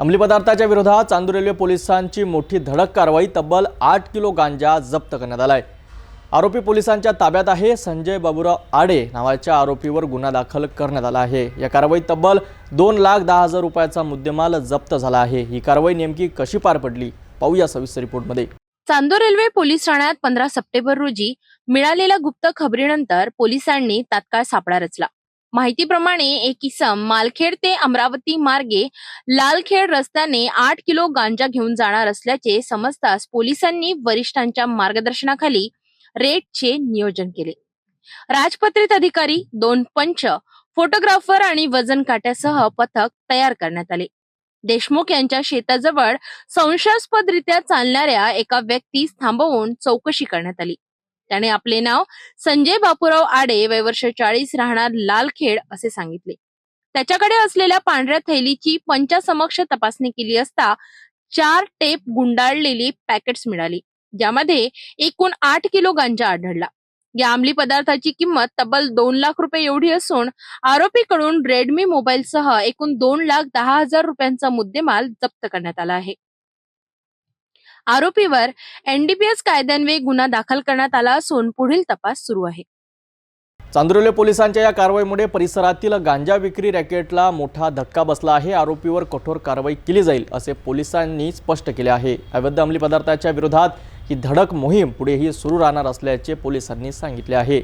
अंमली पदार्थाच्या विरोधात चांदूर रेल्वे पोलिसांची मोठी धडक कारवाई तब्बल आठ किलो गांजा जप्त करण्यात आलाय. आरोपी पोलिसांच्या ताब्यात आहे. संजय बाबूराव आडे नावाच्या आरोपीवर गुन्हा दाखल करण्यात आला आहे. या कारवाईत तब्बल दोन लाख दहा हजार रुपयाचा मुद्देमाल जप्त झाला आहे. ही कारवाई नेमकी कशी पार पडली? पाहूया सविस्तर रिपोर्टमध्ये. चांदोर रेल्वे पोलीस ठाण्यात पंधरा सप्टेंबर रोजी मिळालेल्या गुप्त खबरीनंतर पोलिसांनी तात्काळ सापळा रचला. माहितीप्रमाणे एक इसम मालखेड ते अमरावती मार्गे लालखेड रस्त्याने आठ किलो गांजा घेऊन जाणार असल्याचे समजताच पोलिसांनी वरिष्ठांच्या मार्गदर्शनाखाली रेडचे नियोजन केले. राजपत्रित अधिकारी दोन पंच फोटोग्राफर आणि वजन काट्यासह पथक तयार करण्यात आले. देशमुख यांच्या शेताजवळ संशयास्पदरित्या चालणाऱ्या एका व्यक्तीस थांबवून चौकशी करण्यात आली. त्याने आपले नाव संजय बापूराव आडे वय वर्ष चाळीस राहणार लालखेड असे सांगितले. त्याच्याकडे असलेल्या पांढऱ्या थैलीची पंचासमक्ष तपासणी केली असता चार टेप गुंडाळलेली पॅकेट्स मिळाली ज्यामध्ये एकूण आठ किलो गांजा आढळला. या अंमली पदार्थाची किंमत तब्बल दोन लाख रुपये एवढी असून आरोपीकडून रेडमी मोबाईलसह एकूण दोन लाख दहा हजार रुपयांचा मुद्देमाल जप्त करण्यात आला आहे. आरोपीवर एनडीपीएस कायद्यान्वये गुन्हा दाखल करण्यात आला असून पुढील तपास सुरू आहे. चांदुरले पोलिसांच्या या कारवाईमुळे परिसरातील गांजा विक्री रॅकेटला मोठा धक्का बसला आहे. आरोपीवर कठोर कारवाई केली जाईल असे पोलिसांनी स्पष्ट केले आहे. अवैध अंमली पदार्थाच्या विरोधात ही धडक मोहीम पुढेही सुरू राहणार असल्याचे पोलिसांनी सांगितले आहे.